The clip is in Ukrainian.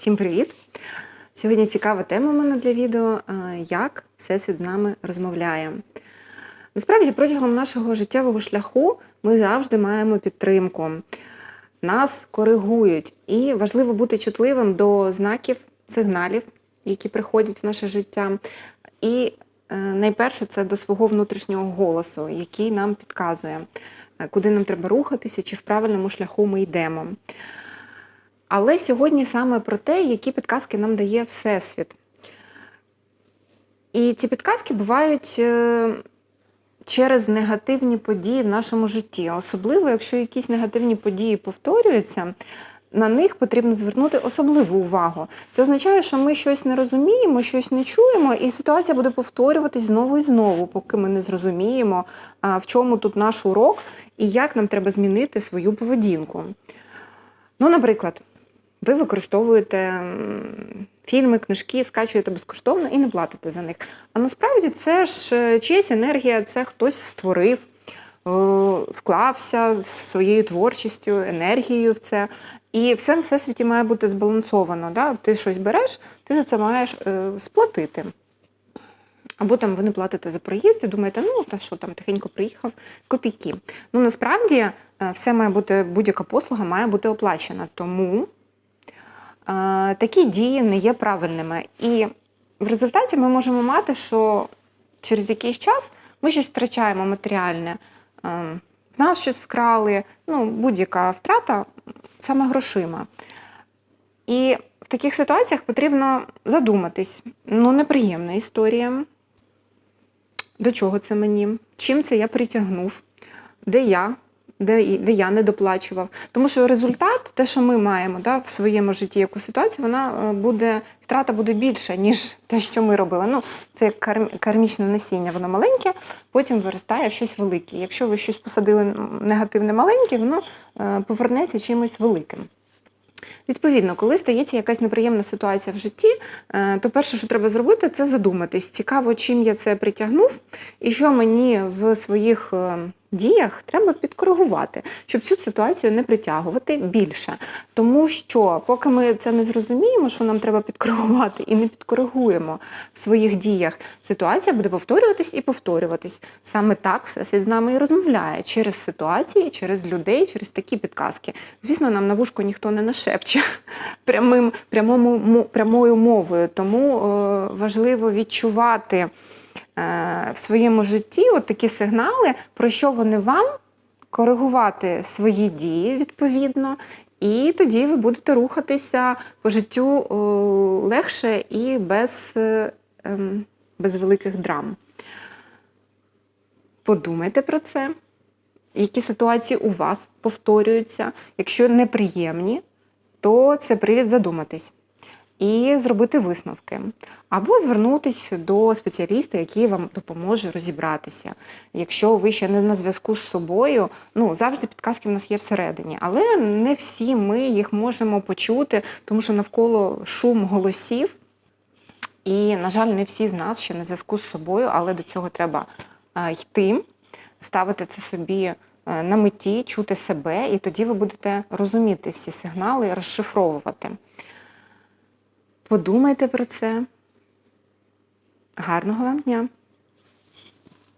Всім привіт! Сьогодні цікава тема у мене для відео, е, як Всесвіт з нами розмовляє. Насправді, протягом нашого життєвого шляху ми завжди маємо підтримку. Нас коригують, і важливо бути чутливим до знаків, сигналів, які приходять в наше життя. І е, найперше це до свого внутрішнього голосу, який нам підказує, е, куди нам треба рухатися, чи в правильному шляху ми йдемо. Але сьогодні саме про те, які підказки нам дає Всесвіт. І ці підказки бувають е, через негативні події в нашому житті. Особливо, якщо якісь негативні події повторюються, на них потрібно звернути особливу увагу. Це означає, що ми щось не розуміємо, щось не чуємо, і ситуація буде повторюватись знову і знову, поки ми не зрозуміємо, в чому тут наш урок і як нам треба змінити свою поведінку. Ну, наприклад, ви використовуєте фільми, книжки, скачуєте безкоштовно і не платите за них. А насправді це ж е, чиясь енергія, це хтось створив, е, вклався своєю творчістю, енергією в це. І все в всесвіті має бути збалансовано. Да? Ти щось береш, ти за це маєш е, сплатити. Або там ви не платите за проїзд і думаєте, ну та що там тихенько приїхав копійки. Ну насправді все має бути, будь-яка послуга має бути оплачена. Тому такі дії не є правильними. І в результаті ми можемо мати, що через якийсь час ми щось втрачаємо матеріальне. В нас щось вкрали, ну, будь-яка втрата саме грошима. І в таких ситуаціях потрібно задуматись. Ну, неприємна історія. До чого це мені? Чим це я притягнув? Де я? Де, де я не доплачував? Тому що результат, те, що ми маємо да, в своєму житті яку ситуацію, вона е, буде, втрата буде більша, ніж те, що ми робили. Ну, це як карм- кармічне насіння, воно маленьке, потім виростає в щось велике. Якщо ви щось посадили негативне маленьке, воно е, повернеться чимось великим. Відповідно, коли стається якась неприємна ситуація в житті, е, то перше, що треба зробити, це задуматись. Цікаво, чим я це притягнув, і що мені в своїх діях треба підкоригувати, щоб цю ситуацію не притягувати більше. Тому що, поки ми це не зрозуміємо, що нам треба підкоригувати, і не підкоригуємо в своїх діях, ситуація буде повторюватись і повторюватись. Саме так всесвіт з нами і розмовляє через ситуації, через людей, через такі підказки. Звісно, нам на вушко ніхто не нашепче прямим, прямому, прямою мовою, тому е, важливо відчувати в своєму житті от такі сигнали, про що вони вам, коригувати свої дії відповідно, і тоді ви будете рухатися по життю е, легше і без, е, ем, без великих драм. Подумайте про це, які ситуації у вас повторюються. Якщо неприємні, то це привід задуматись і зробити висновки. Або звернутися до спеціаліста, який вам допоможе розібратися. Якщо ви ще не на зв'язку з собою, ну завжди підказки в нас є всередині, але не всі ми їх можемо почути, тому що навколо шум голосів. І, на жаль, не всі з нас ще на зв'язку з собою, але до цього треба е, йти, ставити це собі е, на меті, чути себе, і тоді ви будете розуміти всі сигнали, розшифровувати. Подумайте про це. Гарного вам дня!